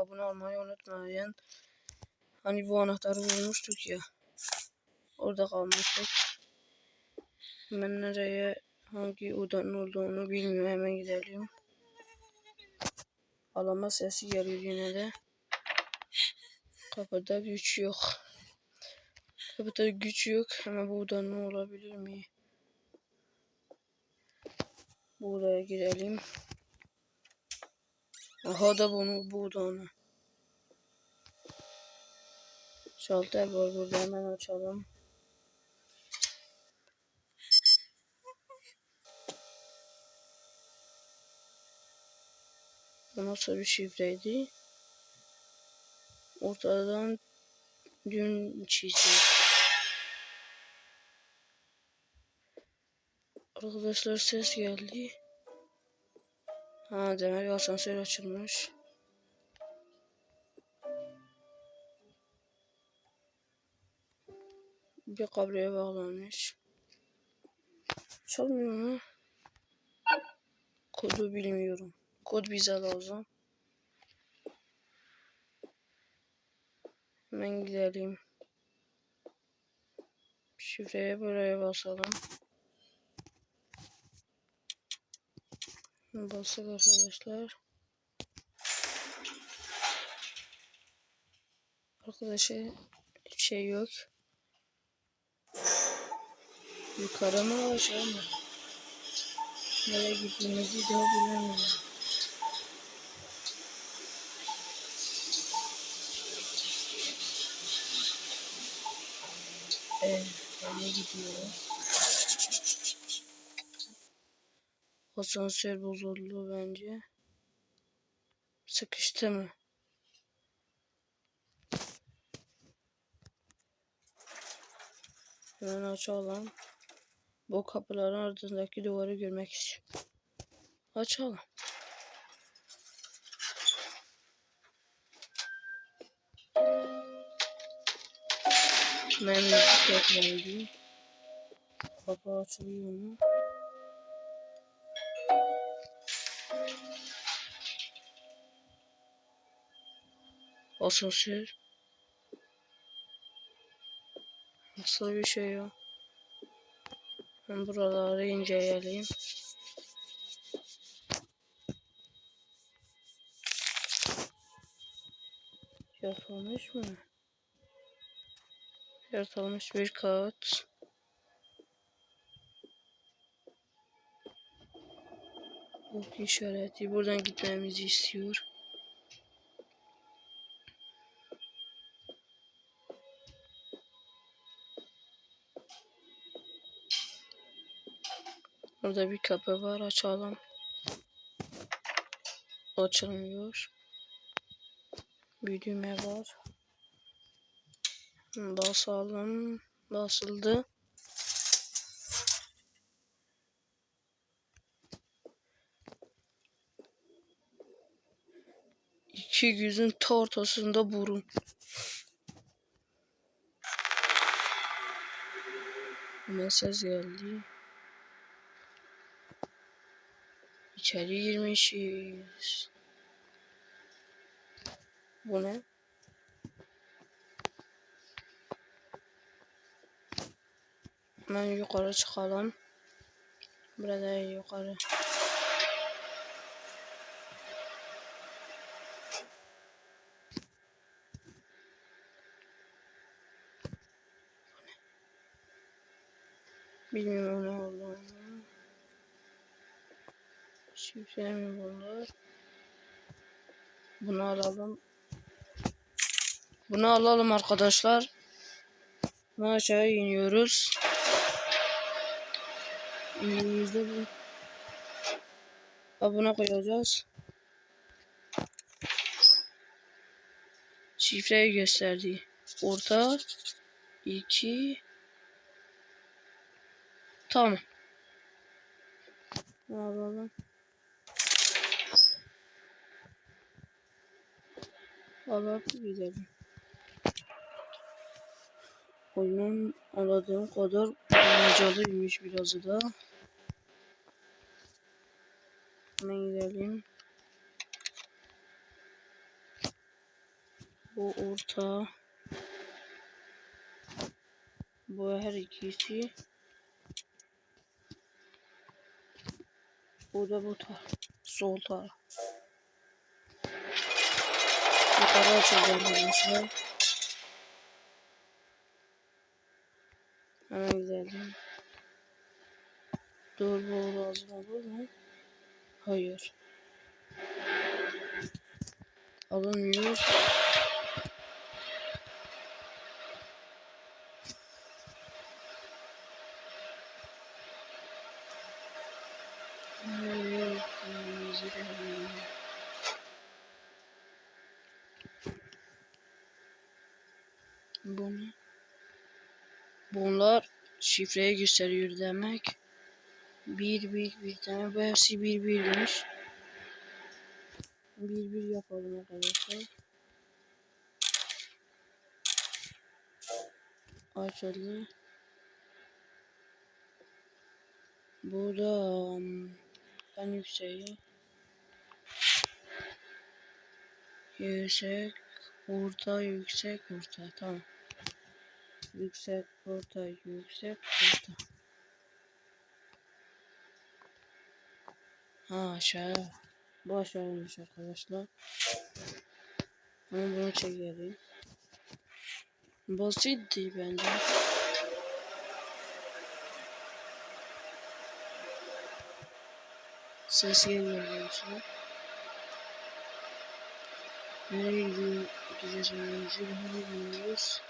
abone olmayı unutmayın. Hani bu anahtarı bulmuştuk ya. Orada kalmıştık. Ben nereye hangi odanın olduğunu bilmiyorum. Hemen gidelim. Alama sesi geliyor yine de. Kapıda güç yok. Kapıda güç yok. Hemen bu odanın olabilir mi? Bu odaya girelim. Aha da bunu bu odanı. Şalter var burada hemen açalım. Bu nasıl bir şifreydi? Ortadan dün çizdi. Arkadaşlar ses geldi. Ha demek asansör açılmış. Bir kabloya bağlanmış. Çalmıyor mu? Kodu bilmiyorum. Kod bize lazım. Hemen gidelim. Şifreye buraya basalım. Bastık arkadaşlar. Arkadaşlar hiçbir şey yok. Yukarı mı aşağı mı? Nereye gittiğimizi daha bilemiyorum. Evet, nereye gidiyoruz? Asansör bozuldu bence. Sıkıştı mı? Hemen açalım. Bu kapıların ardındaki duvarı görmek istiyorum. Açalım. Ben müzik eklendi. Kapı açılıyor mu? Asansör. Nasıl bir şey ya? Ben buraları inceleyelim. Yatılmış mı? Yatılmış bir kağıt. Ok işareti. Buradan gitmemizi istiyor. Burada bir kapı var. Açalım. Açılmıyor. Bir düğme var. Basalım. Basıldı. İki yüzün ta ortasında burun. Mesaj geldi. İçeri girmişiz. Bu ne? Hemen yukarı çıkalım. Burada yukarı. Bilmiyorum ne olduğunu. Şifre mi bunlar? Bunu alalım. Bunu alalım arkadaşlar. Bunu aşağı iniyoruz. İndiğimizde bu. Abone koyacağız. Şifreyi gösterdi. Orta. 2 Tamam. Ne alalım? Alıp gidelim. Oyunun anladığım kadar bulmacalıymış birazı da. Hemen gidelim. Bu orta. Bu her ikisi. Bu da bu taraf. Sol taraf. Yukarı açacağım arkadaşlar. Hemen gidelim. Dur bu lazım olur mu? Hayır. Alınmıyor. Hayır. Hayır. Bunu. Şifreyi gösteriyor demek. Bir bir bir tane bu hepsi bir birmiş. Bir bir yapalım arkadaşlar. Açalım. Burada en yükseği. Yüksek, orta, yüksek, orta. Tamam. Yüksek, orta, yüksek, orta. Ha aşağı. Bu aşağıymış arkadaşlar. Ama bunu çekelim. Basitti bence. Ses geliyor arkadaşlar. Nereye gidiyor? Gideceğiz. Nereye gidiyoruz?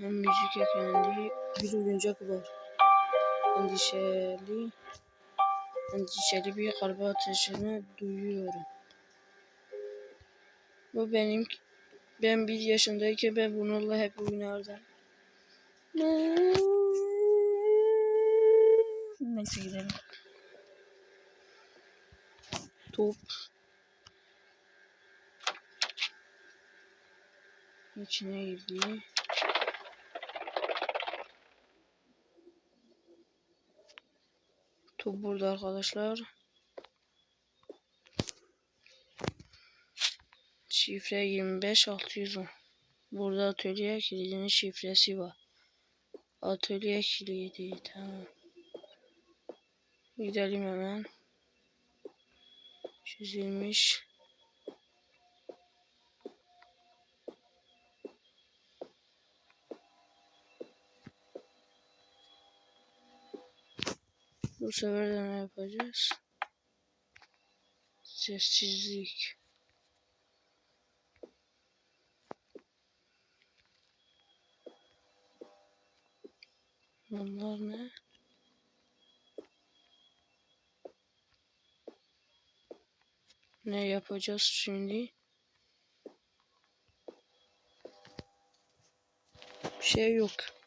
Hem müzik eklendi. Bir oyuncak var. Endişeli. Endişeli bir kalp atışını duyuyorum. Bu benim ben bir yaşındayken ben bununla hep oynardım. Neyse gidelim. Top. İçine girdi. Top burada arkadaşlar. Şifre 25 610. Burada atölye kilidinin şifresi var. Atölye kilidi tamam. Gidelim hemen. Çizilmiş. Bu sefer de ne yapacağız? Sessizlik. Bunlar ne? Ne yapacağız şimdi? Bir şey yok.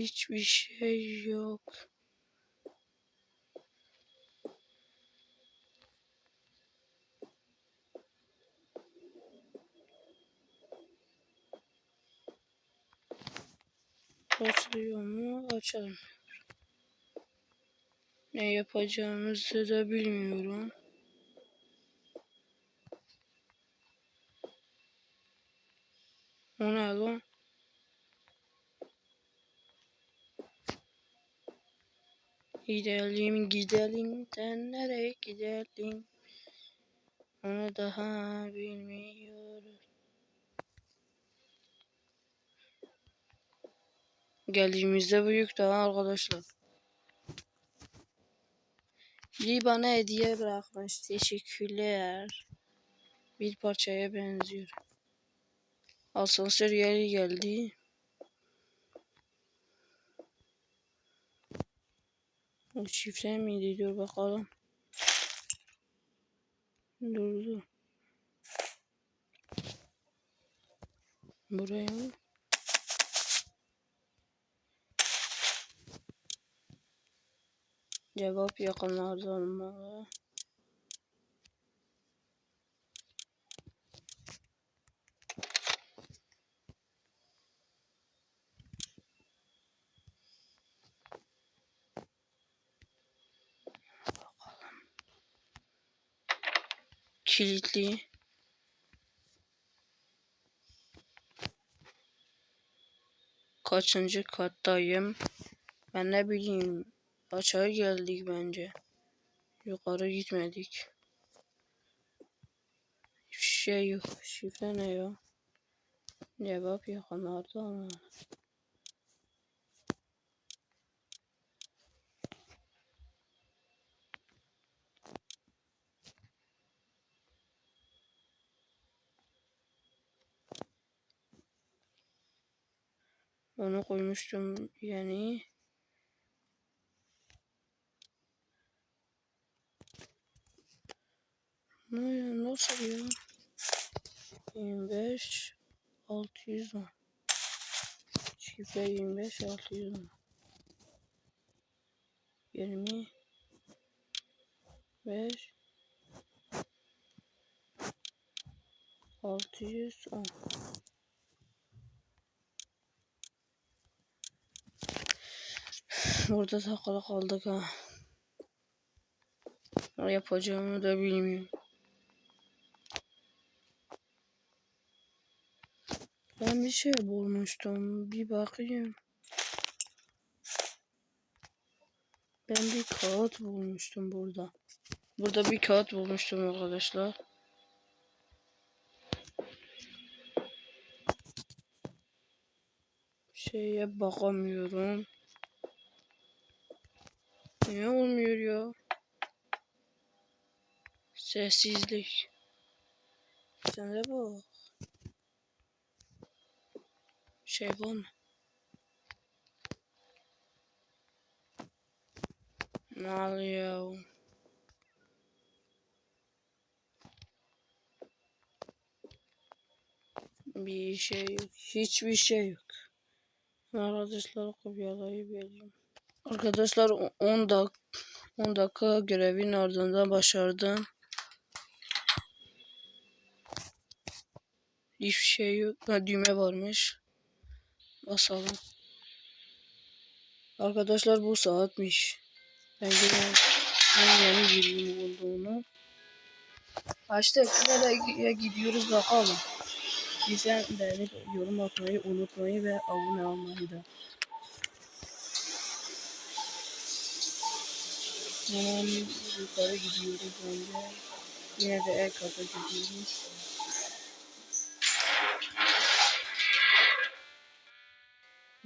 Hiçbir şey yok. Açılıyor mu? Açalım. Ne yapacağımızı da bilmiyorum. O ne lan? Gidelim gidelim de nereye gidelim? Onu daha bilmiyoruz. Geldiğimizde büyük daha arkadaşlar. Biri bana hediye bırakmış. Teşekkürler. Bir parçaya benziyor. Asansör yeri geldi. Şifre miydi? Dur bakalım. Dur. Buraya mı? Cevap yakınlarda olmalı. Kilitli. Kaçıncı kattayım? Ben ne bileyim. Aşağı geldik bence. Yukarı gitmedik. Hiçbir şey yok. Şifre ne ya? Cevap yakınlarda ama. Onu koymuştum yani. Ne nasıl ya? 25 610 Şifre 25 610 20 5 610 Burada takılı kaldık ha. Ne yapacağımı da bilmiyorum. Ben bir şey bulmuştum. Bir bakayım. Ben bir kağıt bulmuştum burada. Burada bir kağıt bulmuştum arkadaşlar. Şeye bakamıyorum. Niye olmuyor ya? Sessizlik. Sen de bak. Şey var mı? Ne oluyor? Bir şey yok. Hiçbir şey yok. Arkadaşlar kopyalayıp Arkadaşlar 10 dak 10 dakika görevin ardından başardım. Hiçbir şey yok. Düğme varmış. Basalım. Arkadaşlar bu saatmiş. Ben yine ben yeni bildim olduğunu. Açtık. Nereye gidiyoruz bakalım. Lütfen beğenip yorum atmayı unutmayı ve abone olmayı da. Hemen yukarı gidiyoruz bence. Yine de el kata gidiyoruz.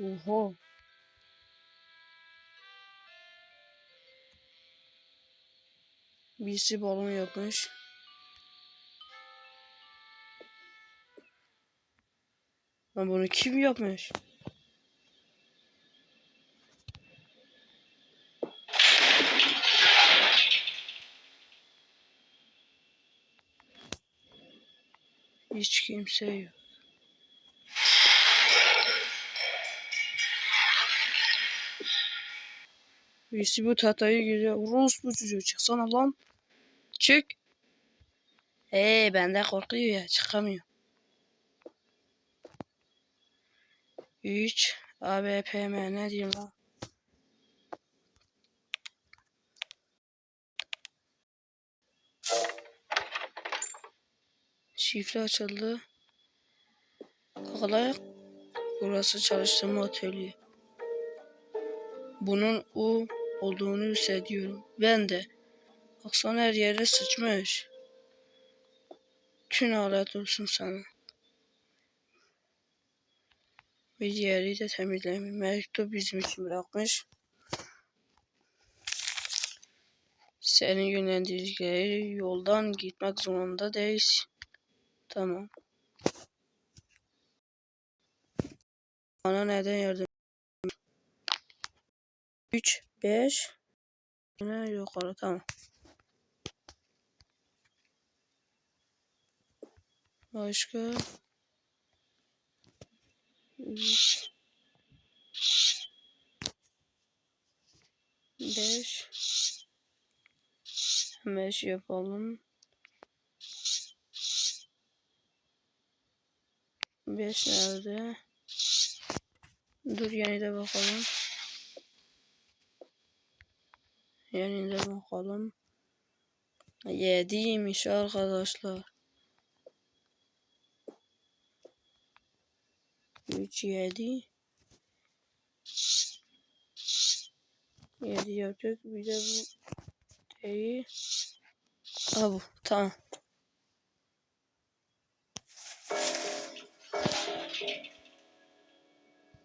Oha. Birisi balon yapmış. Lan bunu kim yapmış? Hiç kimse yok. Birisi bu tahtayı geliyor. Rus bu çocuğu çıksana lan. Çık. Eee bende korkuyor ya çıkamıyor. 3 ABPM ne diyeyim lan? Şifre açıldı. Kolay. Burası çalıştığım atölye. Bunun o olduğunu hissediyorum. Ben de. Baksana her yere sıçmış. Tüm alet olsun sana. Bir diğeri de temizlemiş. Mektup bizim için bırakmış. Senin yönlendirdikleri yoldan gitmek zorunda değilsin. Tamam. Bana neden yardım 3 5 ne yukarı tamam. Başka 3 5 5 yapalım. 5 nerede? Dur yeni de bakalım. Yeni de bakalım. Yediymiş arkadaşlar. 3 7 7 yapacak bir de bu değil. Bu tamam.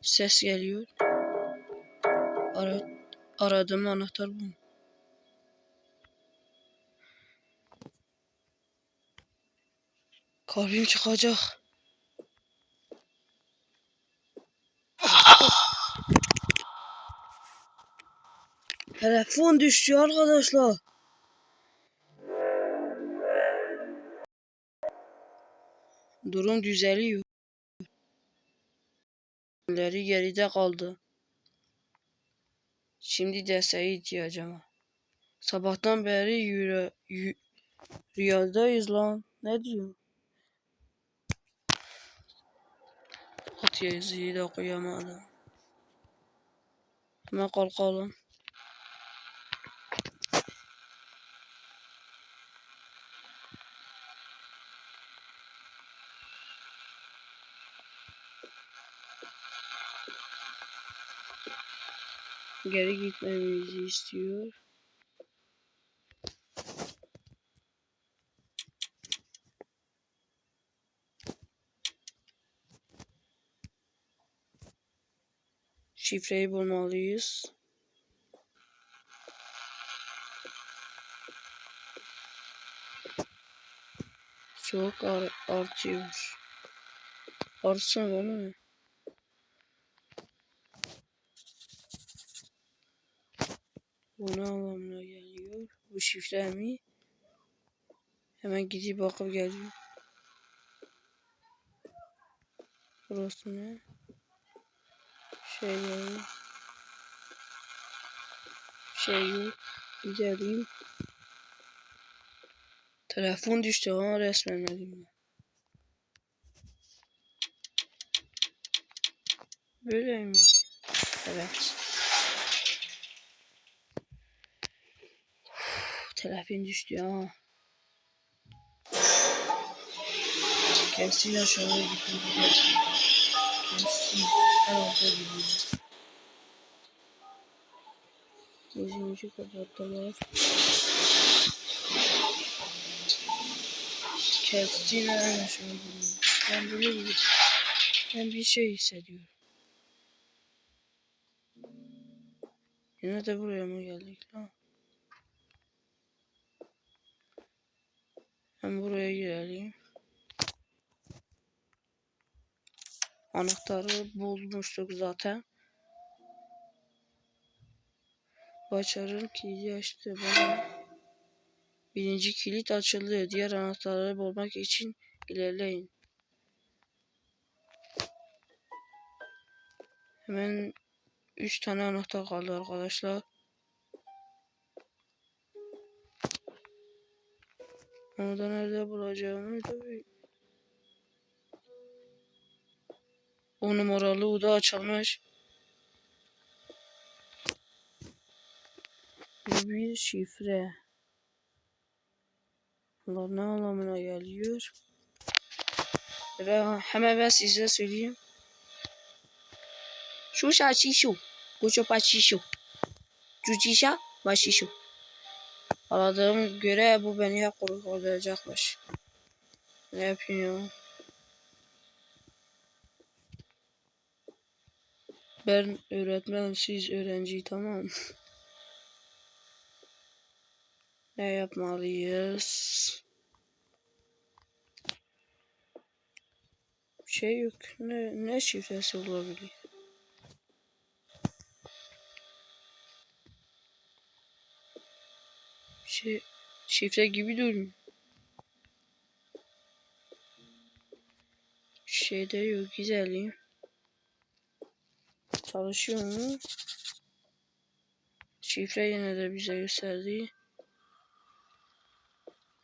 Ses geliyor. Ara, aradığım anahtar bu. Kalbim çıkacak. Telefon düştü arkadaşlar. Durum düzeliyor. İleri geride kaldı. Şimdi desteğe ihtiyacım. Sabahtan beri yürü, yü, rüyadayız lan. Ne diyor? At yazıyı da okuyamadım. Hemen kalkalım. Geri gitmemizi istiyor. Şifreyi bulmalıyız. Çok ar artıyor. Artsın bana ne? Bu ne anlamına geliyor? Bu şifre mi? Hemen gidip bakıp geliyor. Burası ne? Şey değil. Şey yok. Gidelim. Telefon düştü ama resmemedim. Böyle mi? Evet. Telefon düştü ya. Kesin aşağıya gidiyor. Kesin. Her orta gidiyor. Gözümüzü kapattılar. Her aşağıya gidiyor. Ben böyle bir, ben bir şey hissediyorum. Yine de buraya mı geldik lan? Ben buraya girelim. Anahtarı bulmuştuk zaten. Başarır kilidi açtı bana. Birinci kilit açıldı. Diğer anahtarları bulmak için ilerleyin. Hemen 3 tane anahtar kaldı arkadaşlar. Onu da nerede bulacağımı da bir... O numaralı oda açılmış. Bir şifre. Allah ne anlamına geliyor? Ve hemen ben size söyleyeyim. Şu şaşi şu. Kuçu paçi şu. Cucişa başı şu. Anladığım göre bu beni hep korkutacakmış. Ne yapıyorum? Ben öğretmen, siz öğrenci tamam. ne yapmalıyız? Bir şey yok. Ne, ne şifresi olabilir? Şey şifre gibi durmuyor. Şeyde yok güzelim. Çalışıyor mu? Şifre yine de bize gösterdi.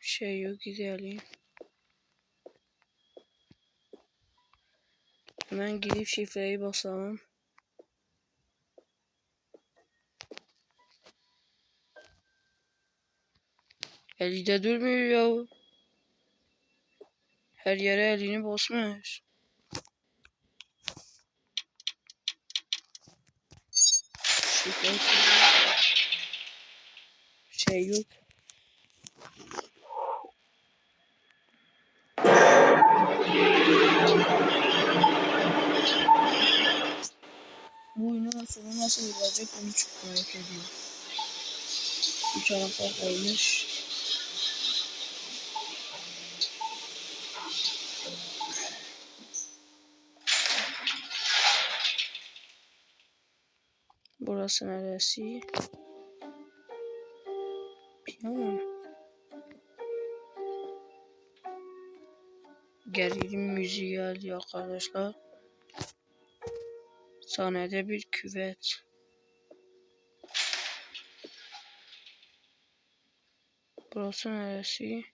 Şey yok gidelim. Hemen gidip şifreyi basalım. Eli de durmuyor ya. Her yere elini basmış. Şey yok. Bu oyunun sonu nasıl olacak onu çok merak ediyorum. Üç anahtar koymuş. Burası neresi? Piyano. Gerilim müziği geldi arkadaşlar. Sahnede bir küvet. Burası neresi?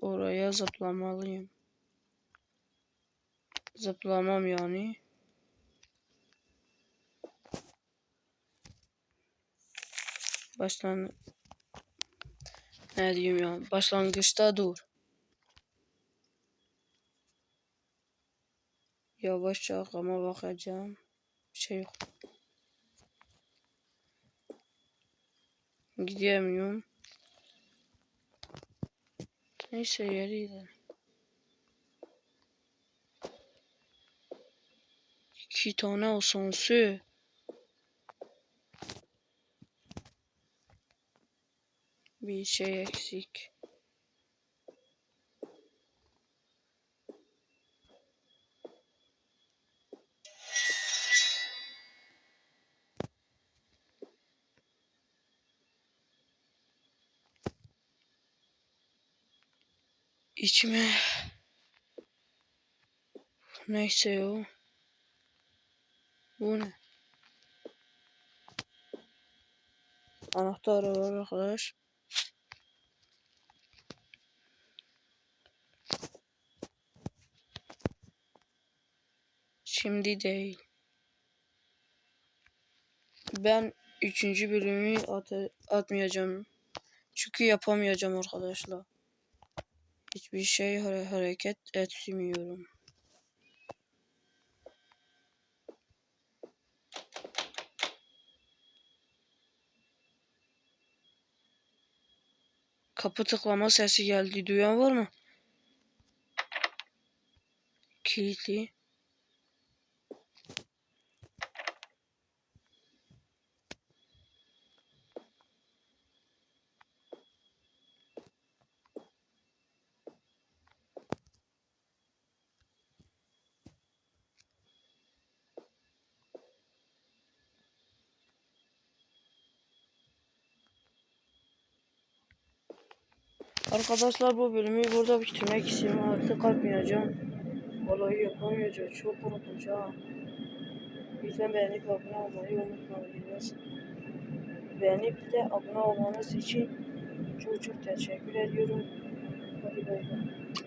Oraya zıplamalıyım. Zıplamam yani. Başlan... Ne diyeyim ya? Başlangıçta dur. Yavaşça arkama bakacağım. Bir şey yok. Gidemiyorum. Neyse yere gidelim. İki tane asansör. Bir şey eksik. İçime neyse o. Bu ne? Anahtar var arkadaş. Şimdi değil. Ben üçüncü bölümü at atmayacağım. Çünkü yapamayacağım arkadaşlar. Hiçbir şey hare hareket etmiyorum. Kapı tıklama sesi geldi. Duyan var mı? Kilitli. Arkadaşlar bu bölümü burada bitirmek istiyorum. Artık kalkmayacağım. Vallahi yapamayacağım. Çok ha. Lütfen beğenip abone olmayı unutmayınız. Beğenip de abone olmanız için çok çok teşekkür ediyorum. Hadi bay bay.